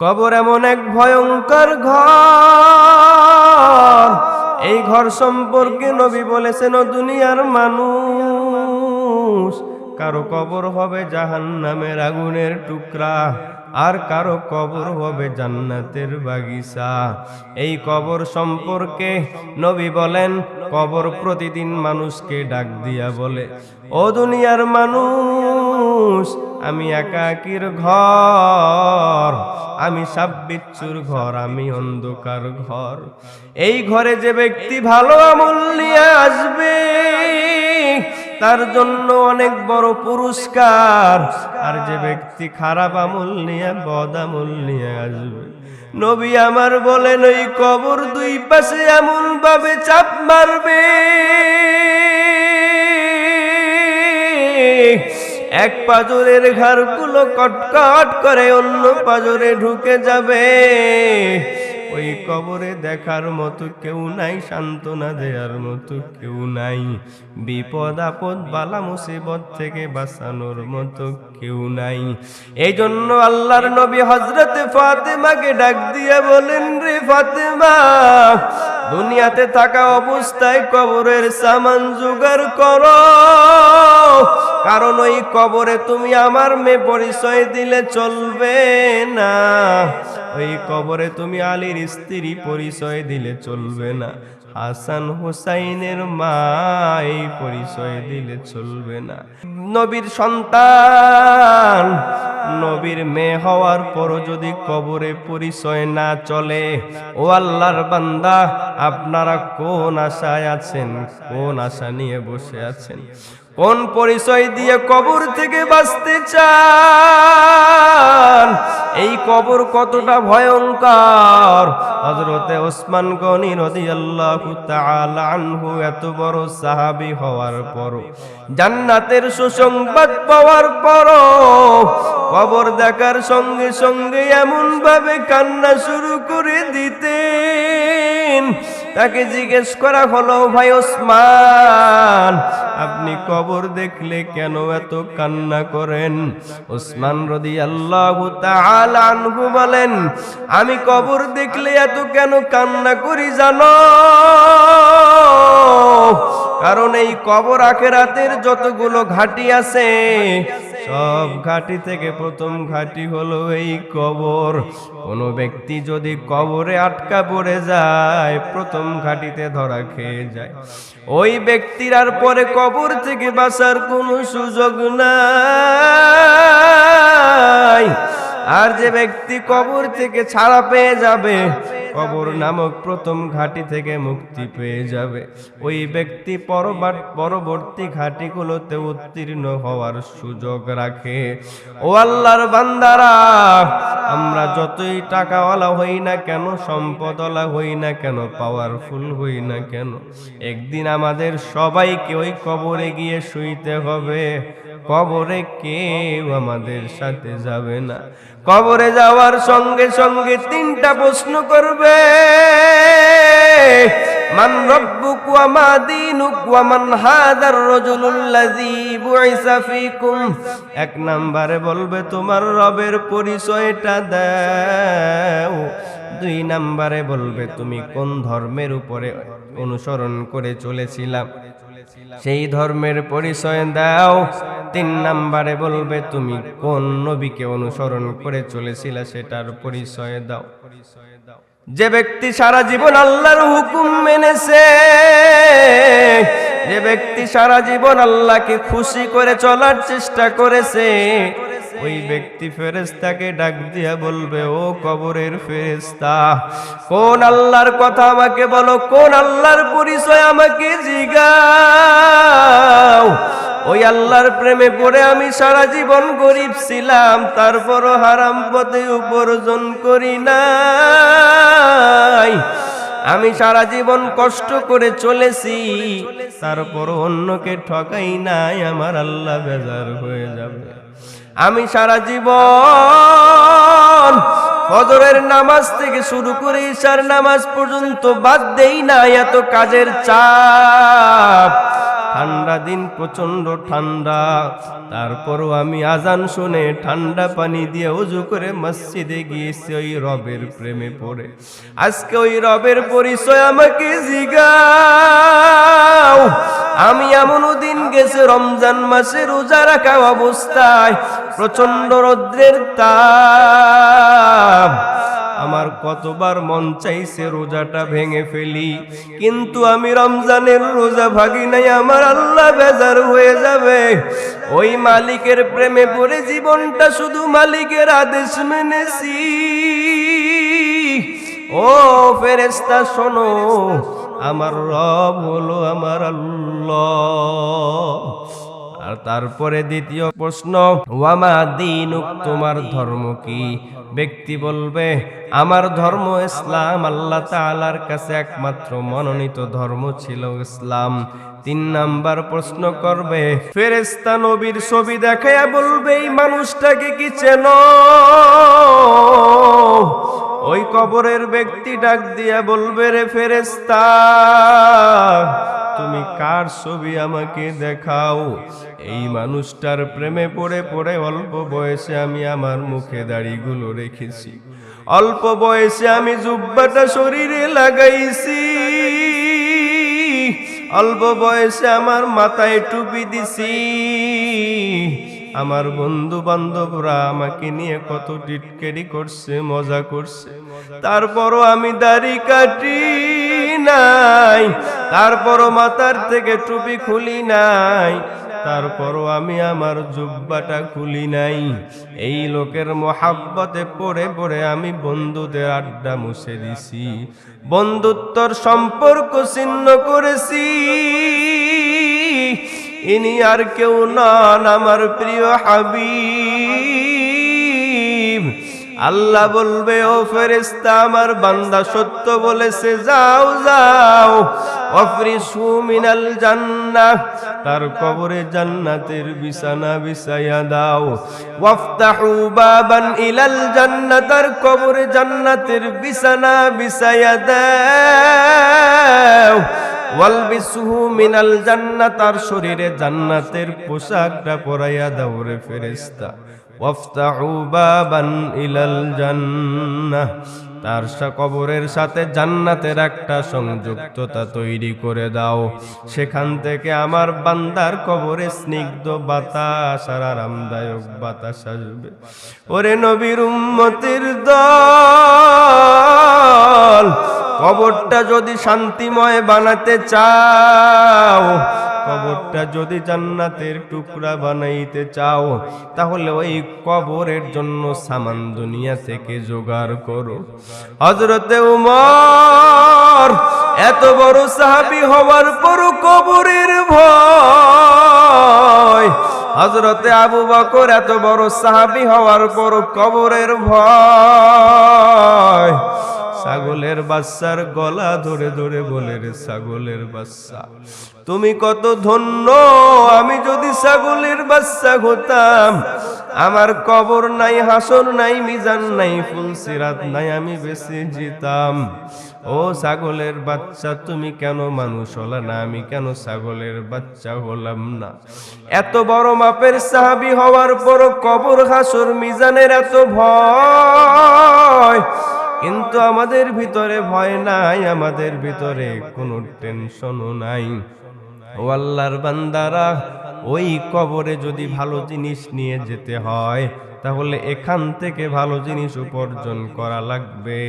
কবর এমন এক ভয়ঙ্কর ঘর। এই ঘর সম্পর্কে নবী বলেছেন দুনিয়ার মানুষ, কারও কবর হবে জাহান নামের আগুনের টুকরা, আর কারও কবর হবে জান্নাতের বাগিচা। এই কবর সম্পর্কে নবী বলেন, কবর প্রতিদিন মানুষকে ডাক দিয়া বলে, ও দুনিয়ার মানুষ আমি একাকির ঘর, আমি সাব্বিচ্ছুর ঘর, আমি অন্ধকার ঘর। এই ঘরে যে ব্যক্তি ভালো আমল নিয়ে আসবে, তার জন্য অনেক বড় পুরস্কার। আর যে ব্যক্তি খারাপ আমল নিয়ে বদ আমল নিয়ে আসবে। নবী আমার বলেন, ওই কবর দুই পাশে এমন ভাবে চাপ মারবে। এক পাজরের ঘরগুলো কটকট করে অন্য পাজরে ঢুকে যাবে। ওই কবরে দেখার মতো কেউ নাই, সান্ত্বনা দেওয়ার মতো কেউ নাই। বিপদ আপদ, বালা মুসিবত থেকে বাঁচানোর মতো কেউ নাই। এই জন্য আল্লাহর নবী হজরতে ফাতেমাকে ডাক দিয়ে বলেন, রে ফাতেমা, দুনিয়াতে থাকা অবস্থায় কবরের সামান জোগাড় করো। কারণ ওই কবরে তুমি আমার মেয়ে পরিচয় দিলে চলবে না। ওই কবরে তুমি আলীর স্ত্রী পরিচয় দিলে চলবে না। হাসান হোসাইনের মা এই পরিচয় দিলে চলবে না। নবীর সন্তান, নবীর মেয়ে হওয়ার পরও যদি কবরে পরিচয় না চলে, ও আল্লাহর বান্দা, আপনারা কোন আশায় আছেন, কোন আশা নিয়ে বসে আছেন? কোন পরিচয় দিয়ে কবর থেকে বাঁচতে চান এই কবর কতটা ভয়ঙ্কর। হজরতে ওসমান গনি রাদিয়াল্লাহু তাআলা আনহু এত বড় সাহাবী হওয়ার পর জান্নাতের সুসংবাদ পাওয়ার পর কবর দেখার সঙ্গে সঙ্গে এমন ভাবে কান্না শুরু করে দিতেন। তাকে জিজ্ঞেস করা হলো, ভাই ওসমান, আপনি কবর দেখলে কেন এত কান্না করেন? ওসমান রদি আল্লাহ আনহু বলেন, আমি কবর দেখলে এত কেন কান্না করি জানো? কারণ এই কবর আখেরাতের যতগুলো ঘাটি আছে, সব ঘাটি থেকে প্রথম ঘাটি হলো এই কবর। কোনো ব্যক্তি যদি কবরে আটকা পড়ে যায়, প্রথম ঘাটিতে ধরা খেয়ে যায়। ওই ব্যক্তির আর পরে কবর থেকে বাঁচার কোনো সুযোগ নাই। আর যে ব্যক্তি কবর থেকে ছাড়া পেয়ে যাবে কবর নামক প্রথম ঘাটি থেকে মুক্তি পেয়ে যাবে। ওই ব্যক্তি পরবার- পরবর্তী ঘাটিগুলোতে উত্তীর্ণ হওয়ার সুযোগ রাখে। ও আল্লাহর বান্দারা আমরা যতই টাকাওয়ালা হই না কেন সম্পদওয়ালা হই না কেন পাওয়ারফুল হই না কেন একদিন আমাদের সবাইকে ওই কবরে গিয়ে শুইতে হবে। কবরে কেউ আমাদের সাথে যাবে না। কবরে যাওয়ার সঙ্গে সঙ্গে তিনটা প্রশ্ন করবে মান রব্বুক ওয়া মা দীনুক ওয়া মান হাদার রাজুলুল্লাযী বুইসা ফীকুম। এক নম্বরে বলবে, তোমার রবের পরিচয়টা দাও। দুই নম্বরে বলবে, তুমি কোন ধর্মের উপরে অনুসরণ করে চলেছিলাম সেই ধর্মের পরিচয় দাও। তিন নাম্বারে বলবে, তুমি কোন নবীকে অনুসরণ করে চলেছিলে সেটার পরিচয় দাও। যে ব্যক্তি সারা জীবন আল্লাহর হুকুম মেনেছে, যে ব্যক্তি সারা জীবন আল্লাহকে খুশি করে চলার চেষ্টা করেছে, ওই ব্যক্তি ফেরেস্তাকে ডাক দিয়া বলবে, ও কবরের ফেরেস্তা কোন আল্লাহর কথা আমাকে বলো, কোন আল্লাহর পরিচয় আমাকে জিগাও? ওই আল্লাহর প্রেমে পড়ে আমি সারা জীবন গরিব ছিলাম, তারপরও হারাম পথে উপার্জন করি নাই। আমি সারা জীবন কষ্ট করে চলেছি তারপর অন্যকে ঠকাই নাই, আমার আল্লাহ বেজার হয়ে যাবে। আমি সারা জীবন ফজরের নামাজ থেকে শুরু করে ঈশার নামাজ পর্যন্ত বাদ দেই না এত কাজের চাপ। ঠান্ডা দিন প্রচণ্ড ঠান্ডা। তারপরও আমি আজান শুনে ঠান্ডা পানি দিয়ে উজু করে মসজিদে গিয়েছি, ওই রবের প্রেমে পড়ে। আজকে ওই রবের পরিচয় আমাকে জিগাও। আমি এমনও দিন গেছে, রমজান মাসে রোজা রাখা অবস্থায় প্রচণ্ড রৌদ্রের তাপ। আমার কতবার মন চাইছে রোজাটা ভেঙে ফেলি। কিন্তু আমি রমজানের রোজা ভাগি নাই, আমার আল্লাহ বেজার হয়ে যাবে। ওই মালিকের প্রেমে পড়ে জীবনটা শুধু মালিকের আদেশ মেনেছি। ও ফেরেস্তা শোনো, আমার রব হলো আমার আল্লাহ। আর তারপরে দ্বিতীয় প্রশ্ন, ওয়ামা দিনুক, তোমার ধর্ম কি? ব্যক্তি বলবে, আমার ধর্ম ইসলাম, আল্লাহ তাআলার কাছে একমাত্র মনোনীত ধর্ম ছিল ইসলাম। তিন নাম্বার প্রশ্ন করবে ফেরেস্তা নবীর ছবি দেখাইয়া বলবে, এই মানুষটাকে কি চেন? ওই কবরের ব্যক্তি ডাক দিয়া বলবে, রে ফেরেস্তা তুমি কার ছবি আমাকে দেখাও? এই মানুষটার প্রেমে পড়ে পড়ে অল্প বয়সে আমি আমার মুখে দাড়িগুলো রেখেছি। অল্প বয়সে আমি জুব্বাটা শরীরে লাগাইছি। অল্প বয়সে আমার মাথায় টুপি দিছি। আমার বন্ধু বান্ধবরা আমাকে নিয়ে কত টিটকেরি করছে, মজা করছে। তারপরও আমি দাড়ি কাটি। নাই, তারপরও মাথার থেকে টুপি খুলি নাই, তারপরও আমি আমার জুব্বাটা খুলি নাই। এই লোকের মহাব্বতে পড়ে পড়ে আমি বন্ধুদের আড্ডা মুছে দিছি, বন্ধুত্বর সম্পর্ক ছিন্ন করেছি। ইনি আর কেউ নন আমার প্রিয় হাবিব। আল্লাহ বলবে, ও ফেরেস্তা আমার বান্দা সত্য বলেছে, যাও যাও। অফরিসু মিনাল জান্নাহ, তার কবরে জান্নাতের বিছানা বিছাইয়া দাও। ওয়াফতাহু বাবান ইলাল জান্নাত তার কবরে জান্নাতের বিছানা বিছাইয়া দাও। ওয়ালবিসুহু মিনাল জান্নাত তার শরীরে জান্নাতের পোশাকটা পরাইয়া দাও রে ফেরেশতা। ওয়াফতাহু বাবান ইলাল জান্নাহ। তার কবরের সাথে জান্নাতের একটা সংযুক্ততা তৈরি করে দাও। সেখান থেকে আমার বান্দার কবরে স্নিগ্ধ বাতাস আর আরামদায়ক বাতাস আসবে। ওরে নবীর উম্মতির দল, কবরটা যদি শান্তিময় বানাতে চাও কবরটা যদি জান্নাতের টুকরা বানাইতে চাও, তাহলে ওই কবরের জন্য সামান দুনিয়া থেকে জোগাড় করো। হজরতে উমর, এত বড় সাহাবি হওয়ার পর কবরের ভয়। হজরতে আবু বকর, এত বড় সাহাবি হওয়ার পর কবরের ভয়। ছাগলের বাচ্চার গলা ধরে ধরে বলে, রে ছাগলের বাচ্চা, তুমি কত ধন্য। আমি যদি ছাগলের বাচ্চা হতাম, আমার কবর নাই, হাসর নাই, মিজান নাই, ফুল সিরাত নাই, আমি বেশি জিতাম ও ছাগলের বাচ্চা, তুমি কেন মানুষ হলা না? আমি কেন ছাগলের বাচ্চা হলাম না? এত বড় মাপের সাহাবি হওয়ার পর কবর, হাসর, মিজানের এত ভয়। কিন্তু আমাদের ভিতরে ভয় নাই, আমাদের ভিতরে কোনো টেনশনও নাই। ও আল্লাহর বান্দারা, ওই কবরে যদি ভালো জিনিস নিয়ে যেতে হয়, তাহলে এখান থেকে ভালো জিনিস উপার্জন করা লাগবে।